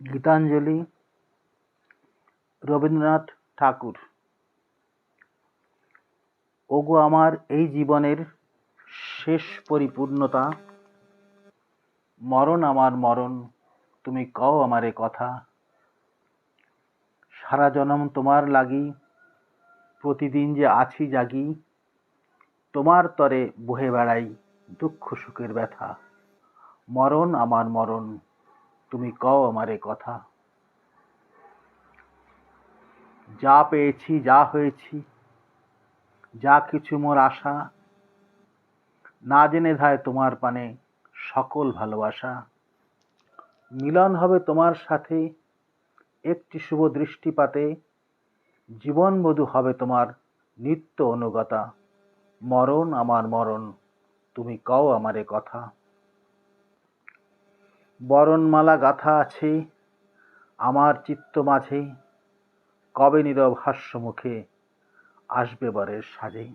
গীতাঞ্জলি, রবীন্দ্রনাথ ঠাকুর। ওগো আমার এই জীবনের শেষ পরিপূর্ণতা, মরণ আমার মরণ, তুমি কও আমারে কথা। সারা জনম তোমার লাগি, প্রতিদিন যে আছি জাগি, তোমার তরে বহে বেড়াই দুঃখ সুখের ব্যথা। মরণ আমার মরণ তুমি কও আমারে কথা। যা পেয়েছি, যা হয়েছি, যা কিছু মোর আশা, না জেনে ধায় তোমার পানে সকল ভালোবাসা। মিলন হবে তোমার সাথে, একটি শুভ দৃষ্টিপাতে জীবন বধূ হবে তোমার নিত্য অনুগতা। মরণ আমার মরণ, তুমি কও আমারে কথা। বরণমালা গাথা আছে আমার চিত্ত মাঝে। কবে নীরব হাস্যমুখে আসবে বরের সাজে।